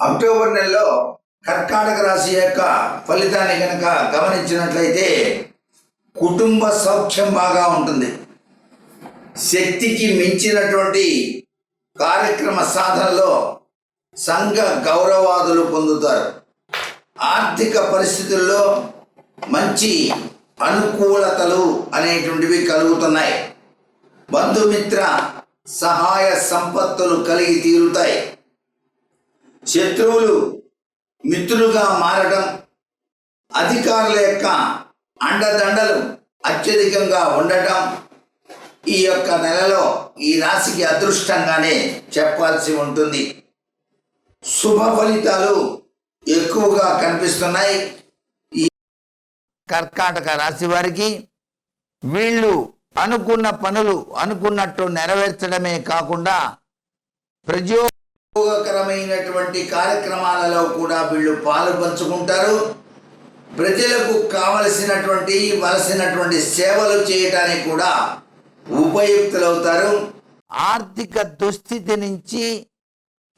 October నెలలో కర్కాటక రాశి యొక్క ఫలితాన్ని కనుక గమనించినట్లయితే కుటుంబ సౌఖ్యం బాగా ఉంటుంది. శక్తికి మించినటువంటి కార్యక్రమ సాధనలో సంఘ గౌరవాదులు పొందుతారు. ఆర్థిక పరిస్థితుల్లో మంచి అనుకూలతలు అనేటువంటివి కలుగుతున్నాయి. బంధుమిత్ర సహాయ సంపత్తులు కలిగి తీరుతాయి. శత్రువులు మిత్రులుగా మారడం అధికారుల యొక్క అండదండలు అత్యధికంగా ఉండటం ఈ యొక్క నెలలో ఈ రాశికి అదృష్టంగానే చెప్పాల్సి ఉంటుంది. శుభ ఫలితాలు ఎక్కువగా కనిపిస్తున్నాయి. ఈ కర్కాటక రాశి వారికి వీళ్ళు అనుకున్న పనులు అనుకున్నట్టు నెరవేర్చడమే కాకుండా ప్రజోపయోగకరమైనటువంటి కార్యక్రమాలలో కూడా వీళ్ళు పాలు పంచుకుంటారు ప్రజలకు కావలసినటువంటి వలసినటువంటి సేవలు చేయటానికి కూడా ఉపయుక్తులవుతారు. ఆర్థిక దుస్థితి నుంచి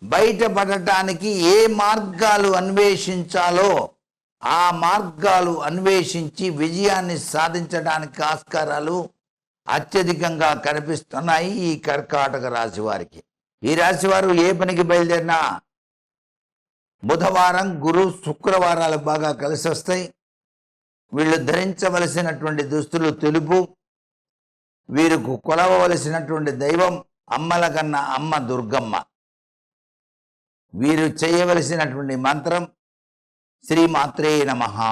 బయటపడటానికి ఏ మార్గాలు అన్వేషించాలో ఆ మార్గాలు అన్వేషించి విజయాన్ని సాధించడానికి ఆస్కారాలు అత్యధికంగా కనిపిస్తున్నాయి ఈ కర్కాటక రాశి వారికి. ఈ రాశి వారు ఏ పనికి బయలుదేరినా బుధవారం గురు శుక్రవారాలు బాగా కలిసి వస్తాయి. వీళ్ళు ధరించవలసినటువంటి దుస్తులు తెలుపు వీరికి కొలవవలసినటువంటి దైవం అమ్మల కన్నా అమ్మ దుర్గమ్మ. వీరు చేయవలసినటువంటి మంత్రం శ్రీమాత్రే నమహా